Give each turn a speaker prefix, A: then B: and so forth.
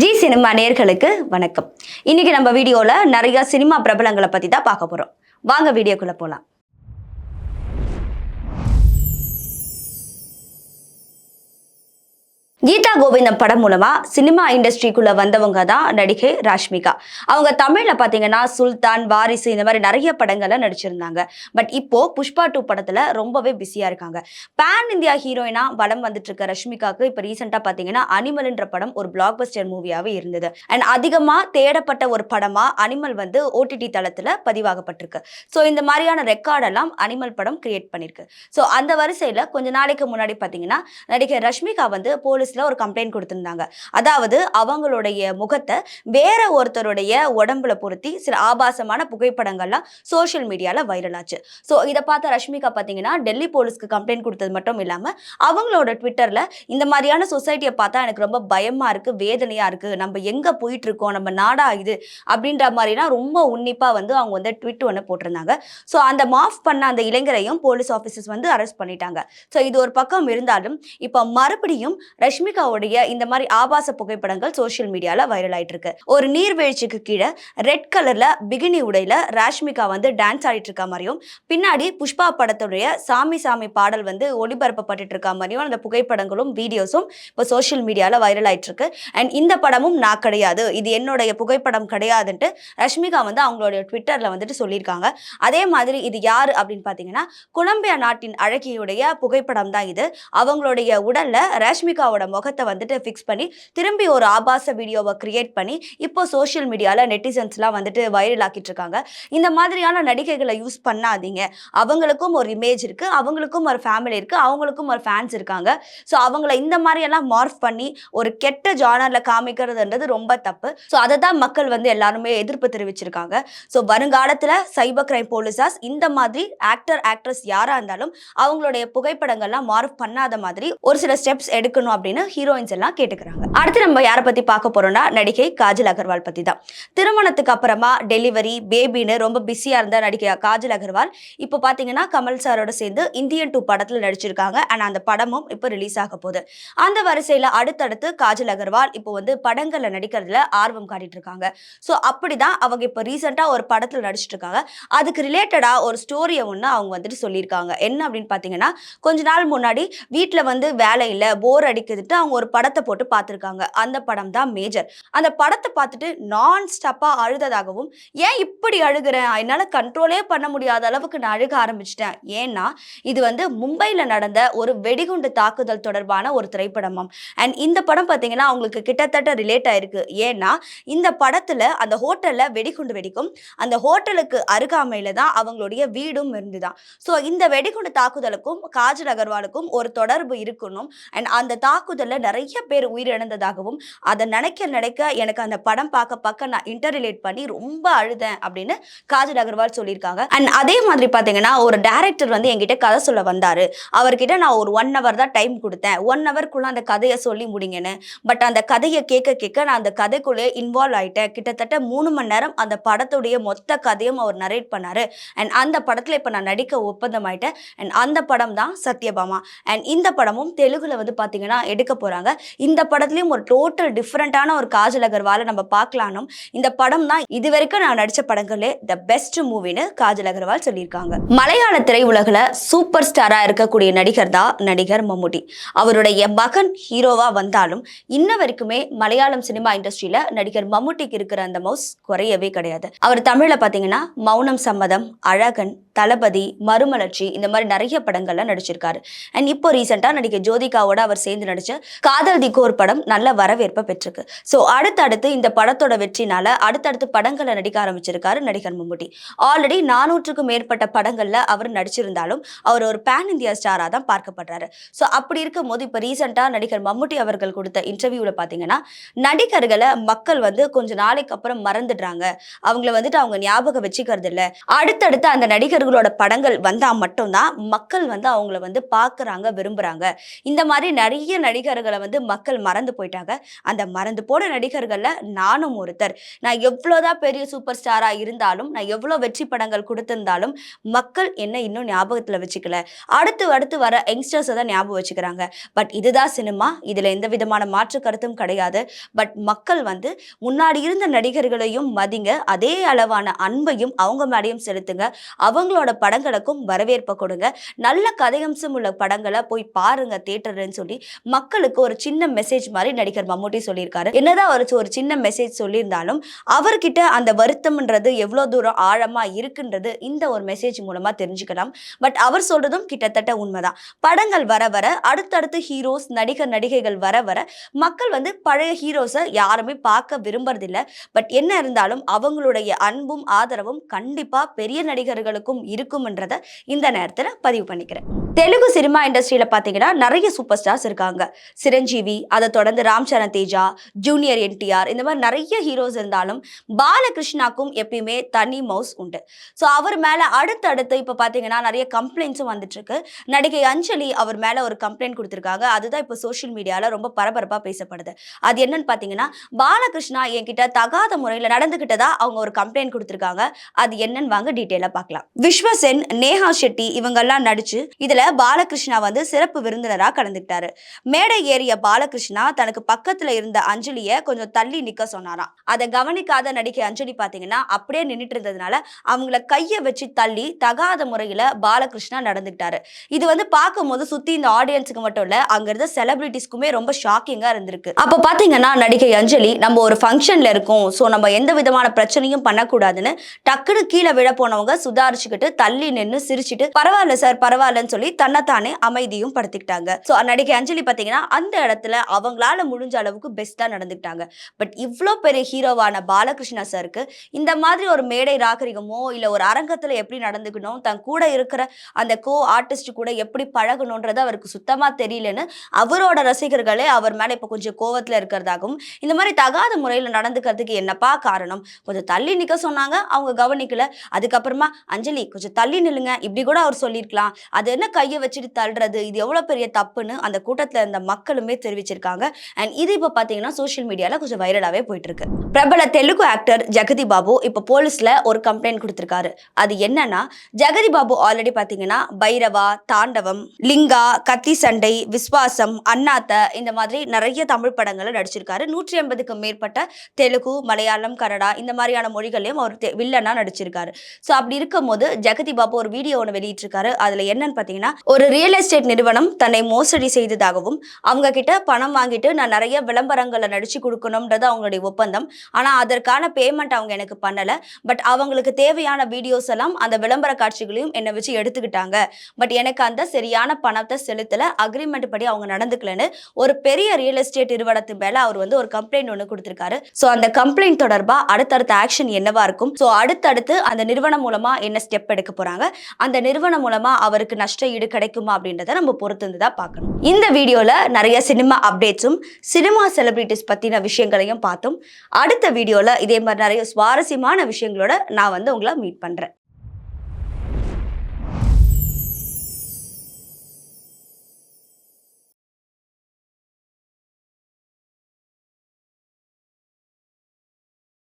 A: G cinema நேர்களுக்கு வணக்கம். இன்னைக்கு நம்ம வீடியோல நிறைய சினிமா பிரபலங்களை பத்தி தான் பார்க்க போறோம். வாங்க வீடியோக்குள்ள போலாம். கீதா கோவிந்தம் படம் மூலமா சினிமா இண்டஸ்ட்ரிக்குள்ள வந்தவங்க தான் நடிகை ராஷ்மிகா. அவங்க தமிழ்ல பாத்தீங்கன்னா சுல்தான் வாரிசு இந்த மாதிரி நிறைய படங்கள்ல நடிச்சிருந்தாங்க. பட் இப்போ புஷ்பா டூ படத்துல ரொம்பவே பிஸியா இருக்காங்க. பேன் இந்தியா ஹீரோயினா பலம் வந்துட்டு இருக்க ரஷ்மிகாக்கு இப்போ ரீசெண்டா பாத்தீங்கன்னா அனிமல்ன்ற படம் ஒரு பிளாக் பஸ்டர் மூவியாவே இருந்தது. அண்ட் அதிகமா தேடப்பட்ட ஒரு படமா அனிமல் வந்து ஓடிடி தளத்துல பதிவாகப்பட்டிருக்கு. ஸோ இந்த மாதிரியான ரெக்கார்டெல்லாம் அனிமல் படம் கிரியேட் பண்ணிருக்கு. ஸோ அந்த வரிசையில கொஞ்ச நாளைக்கு முன்னாடி பாத்தீங்கன்னா நடிகை ரஷ்மிகா வந்து போலீஸ் போலீஸ்ல ஒரு கம்ப்ளைண்ட் கொடுத்துருந்தாங்க. அதாவது அவங்களுடைய முகத்தை வேற ஒருத்தருடைய உடம்புல பொருத்தி சில ஆபாசமான புகைப்படங்கள்லாம் சோஷியல் மீடியாவில் வைரல் ஆச்சு. ஸோ இதை பார்த்த ரஷ்மிகா பார்த்தீங்கன்னா டெல்லி போலீஸ்க்கு கம்ப்ளைண்ட் கொடுத்தது மட்டும் இல்லாம அவங்களோட ட்விட்டரில் இந்த மாதிரியான சொசைட்டியை பார்த்தா எனக்கு ரொம்ப பயமா இருக்கு வேதனையா இருக்கு நம்ம எங்க போயிட்டு இருக்கோம் நம்ம நாடா இது அப்படின்ற மாதிரிலாம் ரொம்ப உன்னிப்பா வந்து அவங்க வந்து ட்விட் ஒன்று போட்டிருந்தாங்க. ஸோ அந்த மாஃப் பண்ண அந்த இளைஞரையும் போலீஸ் ஆஃபீஸர்ஸ் வந்து அரெஸ்ட் பண்ணிட்டாங்க. ஸோ இது ஒரு பக்கம் இருந்தாலும் இப்போ மறுபடியும் ரஷ்மிகாவுடைய இந்த மாதிரி ஆபாச புகைப்படங்கள் சோஷியல் மீடியால வைரல் ஆயிட்டு இருக்கு ஒரு நீர்வீழ்ச்சிக்கு கீழே ரெட் கலர்ல பிகினி உடையில ராஷ்மிகா வந்து டான்ஸ் ஆடிட்டு இருக்க மாதிரியும் பின்னாடி புஷ்பா படத்துடைய சாமி சாமி பாடல் வந்து ஒளிபரப்பப்பட்டு இருக்க மாதிரியும் அந்த புகைப்படங்களும் வீடியோஸும் இப்போ சோஷியல் மீடியால வைரல் ஆயிட்டு இருக்கு அண்ட் இந்த படமும் நான் கிடையாது. இது என்னுடைய புகைப்படம் கிடையாதுன்ட்டு ரஷ்மிகா வந்து அவங்களுடைய ட்விட்டர்ல வந்துட்டு சொல்லியிருக்காங்க. அதே மாதிரி இது யாரு அப்படின்னு பார்த்தீங்கன்னா கொலம்பியா நாட்டின் அழகியுடைய புகைப்படம் தான் இது. அவங்களுடைய உடல்ல ரஷ்மிகாவோட முகத்தை வந்துட்டு ஃபிக்ஸ் பண்ணி திரும்பி ஒரு ஆபாச வீடியோவை கிரியேட் பண்ணி இப்போ சோஷியல் மீடியாவில் நெட்டிசன்ஸ்லாம் வந்துட்டு வைரல் ஆக்கிட்டு இருக்காங்க இந்த மாதிரியான நடிகைகளை யூஸ் பண்ணாதீங்க. அவங்களுக்கும் ஒரு இமேஜ் இருக்கு அவங்களுக்கும் ஒரு ஃபேமிலி இருக்கு அவங்களுக்கும் ஒரு ஃபேன்ஸ் இருக்காங்க. ஸோ அவங்கள இந்த மாதிரியெல்லாம் மார்ஃப் பண்ணி ஒரு கெட்ட ஜானர்ல காமிக்கிறதுன்றது ரொம்ப தப்பு. ஸோ அதை தான் மக்கள் வந்து எல்லாருமே எதிர்ப்பு தெரிவிச்சிருக்காங்க. ஸோ வருங்காலத்தில் சைபர் கிரைம் போலீசார்ஸ் இந்த மாதிரி ஆக்டர் ஆக்ட்ரஸ் யாராக இருந்தாலும் அவங்களுடைய புகைப்படங்கள்லாம் மார்ஃப் பண்ணாத மாதிரி ஒரு சில ஸ்டெப்ஸ் எடுக்கணும் அப்படின்னு ஹீரோயின்ஸ் எல்லாம் கேட்டுக்கிறாங்க. அடுத்து நம்ம யாரை பத்தி பார்க்க போறோம்னா நடிகை காஜல் அகர்வால் பத்தி தான் திருமணத்துக்கு அப்புறமா டெலிவரி பேபின்னு ரொம்ப பிஸியா இருந்த நடிகை காஜல் அகர்வால் இப்போ பாத்தீங்கன்னா கமல் சாரோட சேர்ந்து இந்தியன் டூ படத்துல நடிச்சிருக்காங்க. அண்ட் அந்த படமும் இப்போ ரிலீஸ் ஆக போகுது. அந்த வரிசையில அடுத்தடுத்து காஜல் அகர்வால் இப்போ வந்து படங்கள்ல நடிக்கிறதுல ஆர்வம் காட்டிட்டு இருக்காங்க ஸோ அப்படிதான் அவங்க இப்போ ரீசெண்டாக ஒரு படத்தில் நடிச்சிட்டு இருக்காங்க அதுக்கு ரிலேட்டடாக ஒரு ஸ்டோரியை ஒன்று அவங்க வந்துட்டு சொல்லியிருக்காங்க. என்ன அப்படின்னு பார்த்தீங்கன்னா கொஞ்ச நாள் முன்னாடி வீட்டில் வந்து வேலை இல்லை போர் அடிக்குதுட்டு அவங்க ஒரு படத்தை போட்டு பார்த்துருக்காங்க. அந்த படம் தான் மேஜர். அந்த படத்தை பார்த்துட்டு நான் ஸ்டப்பாக அழுததாகவும் ஏன் இப்படி அழுகிறேன் என்னால் கண்ட்ரோலே பண்ண முடியாத அளவுக்கு நான் அழுக ஆரம்பிச்சிட்டேன். ஏன்னா இது வந்து மும்பையில் நடந்த ஒரு வெடிகுண்டு தாக்குதல் தொடர்பான ஒரு திரைப்படமாம். அண்ட் இந்த படம் பார்த்தீங்கன்னா அவங்களுக்கு கிட்டத்தட்ட ரிலேட் ஆயிருக்கு. ஏன்னா இந்த படத்தில் அந்த ஹோட்டலில் வெடிகுண்டு வெடிக்கும். அந்த ஹோட்டலுக்கு அருகாமையில் தான் அவங்களுடைய வீடும் இருந்துதான். ஸோ இந்த வெடிகுண்டு தாக்குதலுக்கும் காஜல் அகர்வாலுக்கும் ஒரு தொடர்பு இருக்கணும். அண்ட் அந்த தாக்குதல்ல நிறைய பேர் உயிரிழந்ததாகவும் அதை நினைக்க நினைக்க எனக்கு அந்த படம் பார்க்க பார்க்க நான் இன்டர்ரிலேட் பண்ணி ரொம்ப அழுதேன் அப்படின்னு காஜல் அகர்வால் சொல்லியிருக்காங்க. அண்ட் அதே மாதிரி பார்த்தீங்கன்னா ஒரு டைரக்டர் வந்து என்கிட்ட கதை சொல்ல வந்தாரு. அவர்கிட்ட நான் ஒரு ஒன் ஹவர் தான் டைம் கொடுத்தேன். ஒன் ஹவர்க்குள்ள அந்த கதையை சொல்லி முடிங்கன்னு. பட் அந்த கதையை கேட்க கேட்க நான் அந்த கதைக்குள்ளே இன்வால்வ் ஆயிட்டேன். கிட்டத்தட்ட மூணு மணி நேரம் அந்த படத்துடைய மொத்த கதையும் அவர் நரேட் பண்ணாரு. அண்ட் அந்த படத்துல இப்போ நான் நடிக்க ஒப்பந்தம் ஆயிட்டேன் அண்ட் அந்த படம் தான் சத்யபாமா. அண்ட் இந்த படமும் தெலுங்குல வந்து பாத்தீங்கன்னா எடுக்க போறாங்க. இந்த படத்துலயும் ஒரு டோட்டல் டிஃப்ரெண்டான ஒரு காஜல் அகர்வாலை நம்ம பார்க்கலானும். இந்த படம் தான் இது வரைக்கும் நான் நடிச்ச படங்களே த பெஸ்ட் மூவின்னு காஜல் அகர்வால் சொல்லியிருக்காங்க. மலையாள திரையுலகில் சூப்பர் ஸ்டாரா இருக்கக்கூடிய நடிகர் தான் நடிகர் மம்முட்டி. அவருடைய மகன் ஹீரோவா வந்தாலும் இன்ன வரைக்குமே மலையாளம் சினிமா இண்டஸ்ட்ரியில நடிகர் மம்முட்டிக்கு இருக்கிற அந்த மவுஸ் குறையவே கிடையாது. அவர் தமிழ்ல பாத்தீங்கன்னா மௌனம் சம்மதம் அழகன் தளபதி மறுமலர்ச்சி இந்த மாதிரி நிறைய படங்கள்ல நடிச்சிருக்காரு. அண்ட் இப்போ ரீசெண்டா நடிகை ஜோதிகாவோட அவர் சேர்ந்து நடிச்ச காதல் திகோர் படம் நல்ல வரவேற்பை பெற்றிருக்கு. ஸோ அடுத்தடுத்து இந்த படத்தோட வெற்றினால அடுத்தடுத்து படங்களை நடிக்க ஆரம்பிச்சிருக்காரு நடிகர் மம்முட்டி. ஆல்ரெடி நானூற்றுக்கும் மேற்பட்ட படங்கள்ல அவர் நடிச்சிருந்தாலும் அவர் ஒரு பேன் இந்தியா ஸ்டாரா தான் பார்க்கப்படுறாரு. ஸோ அப்படி இருக்கும் போது இப்போ ரீசெண்டாக நடிகர் மம்முட்டி அவர்கள் கொடுத்த இன்டர்வியூவில் பார்த்தீங்கன்னா நடிகர்களை மக்கள் வந்து கொஞ்ச நாளைக்கு அப்புறம் மறந்துடுறாங்க. அவங்கள வந்துட்டு அவங்க ஞாபகம் வச்சுக்கிறது இல்லை அடுத்தடுத்து அந்த நடிகர்களோட படங்கள் வந்தால் மட்டும்தான் மக்கள் வந்து அவங்கள வந்து பார்க்குறாங்க விரும்புகிறாங்க இந்த மாதிரி நிறைய நடி நடிகர்களை வந்து மக்கள் மறந்து போயிட்டாங்க. அந்த மறந்து போன நடிகர்களில் நானும் ஒருத்தர். நான் எவ்வளோதான் பெரிய சூப்பர் ஸ்டாராக இருந்தாலும் நான் எவ்வளோ வெற்றி படங்கள் கொடுத்திருந்தாலும் மக்கள் என்ன இன்னும் ஞாபகத்துல வச்சுக்கல. அடுத்து அடுத்து வர யங்ஸ்டர்ஸை தான் ஞாபகம் வச்சுக்கிறாங்க. பட் இதுதான் சினிமா இதில் எந்த விதமான மாற்று கருத்தும் கிடையாது. பட் மக்கள் வந்து முன்னாடி இருந்த நடிகர்களையும் மதிங்க அதே அளவான அன்பையும் அவங்க மேடையும் செலுத்துங்க. அவங்களோட படங்களுக்கும் வரவேற்பை கொடுங்க. நல்ல கதையம்சம் உள்ள படங்களை போய் பாருங்க தேட்டர்னு சொல்லி. மக்கள் மக்களுக்கு ஒரு சின்ன மெசேஜ் மாதிரி நடிகர் மம்முட்டி சொல்லியிருக்காரு. என்னதான் அவர் ஒரு சின்ன மெசேஜ் சொல்லியிருந்தாலும் அவர்கிட்ட அந்த வருத்தம்ன்றது எவ்வளோ தூரம் ஆழமா இருக்குன்றது இந்த ஒரு மெசேஜ் மூலமா தெரிஞ்சுக்கலாம். பட் அவர் சொல்றதும் கிட்டத்தட்ட உண்மைதான். படங்கள் வர வர அடுத்தடுத்து ஹீரோஸ் நடிகர் நடிகைகள் வர வர மக்கள் வந்து பழைய ஹீரோஸை யாருமே பார்க்க விரும்புறதில்ல. பட் என்ன இருந்தாலும் அவங்களுடைய அன்பும் ஆதரவும் கண்டிப்பா பெரிய நடிகர்களுக்கும் இருக்கும்ன்றத இந்த நேரத்தில் பதிவு பண்ணிக்கிறேன். தெலுங்கு சினிமா இண்டஸ்ட்ரியில பாத்தீங்கன்னா நிறைய சூப்பர் ஸ்டார்ஸ் இருக்காங்க. சிரஞ்சீவி அதை தொடர்ந்து ராம் சரண் தேஜா ஜூனியர் என்டிஆர் இந்த மாதிரி நிறைய ஹீரோஸ் இருந்தாலும் பாலகிருஷ்ணாக்கும் எப்பயுமே தனி மவுஸ் உண்டு. ஸோ அவர் மேல அடுத்தடுத்து இப்போ பாத்தீங்கன்னா நிறைய கம்ப்ளைண்ட்ஸும் வந்துட்டு இருக்கு நடிகை அஞ்சலி அவர் மேல ஒரு கம்ப்ளைண்ட் கொடுத்துருக்காங்க. அதுதான் இப்போ சோஷியல் மீடியால ரொம்ப பரபரப்பா பேசப்படுது. அது என்னன்னு பாத்தீங்கன்னா பாலகிருஷ்ணா என்கிட்ட தகாத முறையில் நடந்துகிட்டதா அவங்க ஒரு கம்ப்ளைண்ட் கொடுத்துருக்காங்க. அது என்னன்னு வாங்க டீட்டெயிலாக பார்க்கலாம் விஸ்வசென் நேஹா ஷெட்டி இவங்கெல்லாம் நடிச்சு இதுல பாலகிருஷ்ணா வந்து சிறப்பு விருந்தினராக கலந்துக்கிட்டாரு மேடை ஏறிய பாலகிருஷ்ணா தனக்கு பக்கத்துல இருந்த அஞ்சலியை கொஞ்சம் தள்ளி நிக்க சொன்னாராம். அதை கவனிக்காத நடிகை அஞ்சலி பாத்தீங்கன்னா அப்படியே நின்றுட்டு இருந்ததுனால அவங்கள கையை வச்சு தள்ளி தகாத முறையில பாலகிருஷ்ணா நடந்துக்கிட்டாரு. இது வந்து பார்க்கும்போது சுத்தி இந்த ஆடியன்ஸுக்கு மட்டும் இல்ல அங்க இருந்த செலிபிரிட்டிஸ்க்குமே ரொம்ப ஷாக்கிங்கா இருந்திருக்கு. அப்ப பாத்தீங்கன்னா நடிகை அஞ்சலி நம்ம ஒரு ஃபங்க்ஷன்ல இருக்கோம் ஸோ நம்ம எந்த விதமான பிரச்சனையும் பண்ணக்கூடாதுன்னு டக்குனு கீழே விழ போனவங்க சுதாரிச்சுக்கிட்டு தள்ளி நின்று சிரிச்சிட்டு பரவாயில்ல சார் பரவாயில்லன்னு சொல்லி தன்னைத்தானே அமைதியும் படுத்திக்கிட்டாங்க. ஸோ நடிகை அஞ்சலி பாத்தீங்கன்னா அந்த இடத்துல அவங்களால முடிஞ்ச அளவுக்கு பெஸ்டா நடந்துக்கிட்டாங்க. பட் இவ்வளோ பெரிய ஹீரோவான பாலகிருஷ்ணா சாருக்கு இந்த மாதிரி ஒரு மேடை ராகரிகமோ இல்ல ஒரு அரங்கத்துல எப்படி நடந்துக்கணும் தன் கூட இருக்கிற அந்த கோ ஆர்டிஸ்ட் கூட எப்படி பழகணுன்றது அவருக்கு சுத்தமா தெரியலன்னு அவரோட ரசிகர்களே அவர் மேல இப்ப கொஞ்சம் கோவத்துல இருக்கிறதாகவும் இந்த மாதிரி தகாத முறையில் நடந்துக்கிறதுக்கு என்னப்பா காரணம்? கொஞ்சம் தள்ளி நிக்க சொன்னாங்க. அவங்க கவனிக்கல. அதுக்கப்புறமா அஞ்சலி கொஞ்சம் தள்ளி நில்லுங்க. இப்படி கூட அவர் சொல்லியிருக்கலாம். அது என்ன கையை வச்சுட்டு தள்ளுறது இது எவ்வளோ பெரிய தப்புன்னு அந்த கூட்டத்தில் இருந்த மக்களுமே தெரிவிச்சிருக்காங்க. அண்ட் இது இப்போ பார்த்தீங்கன்னா சோஷியல் மீடியாவில் கொஞ்சம் வைரலாகவே போயிட்டு இருக்கு பிரபல தெலுங்கு ஆக்டர் ஜெகதி பாபு இப்போ போலீஸில் ஒரு கம்ப்ளைண்ட் கொடுத்துருக்காரு. அது என்னன்னா ஜெகதி பாபு ஆல்ரெடி பார்த்தீங்கன்னா பைரவா தாண்டவம் லிங்கா கத்தி சண்டை விஸ்வாசம் அண்ணாத்த இந்த மாதிரி நிறைய தமிழ் படங்களை நடிச்சிருக்காரு. நூற்றி ஐம்பதுக்கு மேற்பட்ட தெலுங்கு மலையாளம் கன்னடா இந்த மாதிரியான மொழிகளையும் அவர் தெ- வில்லனா நடிச்சிருக்காரு. ஸோ அப்படி இருக்கும்போது ஜெகதி பாபு ஒரு வீடியோ ஒன்று வெளியிட்டிருக்காரு. அதில் என்னன்னு பார்த்தீங்கன்னா ஒரு ரியல் எஸ்டேட் நிறுவனம் தன்னை மோசடி செய்ததாகவும் அவங்க கிட்ட பணம் வாங்கிட்டு நான் நிறைய விளம்பரங்களை நடிச்சு கொடுக்கணும்ன்றது அவங்களுடைய ஒப்பந்தம். ஆனா அதற்கான பேமெண்ட் அவங்க எனக்கு பண்ணல. பட் அவங்களுக்கு தேவையான வீடியோஸ் எல்லாம் அந்த விளம்பர காட்சிகளையும் என்னை வச்சு எடுத்துக்கிட்டாங்க. பட் எனக்கு அந்த சரியான பணத்தை செலுத்தல அக்ரிமெண்ட் படி அவங்க நடந்துக்கலன்னு ஒரு பெரிய ரியல் எஸ்டேட் நிறுவனத்து மேல அவர் வந்து ஒரு கம்ப்ளைண்ட் ஒன்று கொடுத்திருக்காரு. ஸோ அந்த கம்ப்ளைண்ட் தொடர்பா அடுத்தடுத்த ஆக்ஷன் என்னவா இருக்கும்? ஸோ அடுத்தடுத்து அந்த நிறுவனம் மூலமா என்ன ஸ்டெப் எடுக்க போறாங்க? அந்த நிறுவனம் மூலமா அவருக்கு நஷ்ட வீடு கிடைக்குமா அப்படின்றத நம்ம பொறுத்திருந்து தான் பார்க்கணும். இந்த வீடியோவில் நிறைய சினிமா அப்டேட்ஸும் சினிமா செலிபிரிட்டிஸ் பற்றின விஷயங்களையும் பார்த்தோம். அடுத்த வீடியோவில் இதே மாதிரி நிறைய சுவாரஸ்யமான விஷயங்களோட நான் வந்து உங்களை மீட் பண்ணுறேன்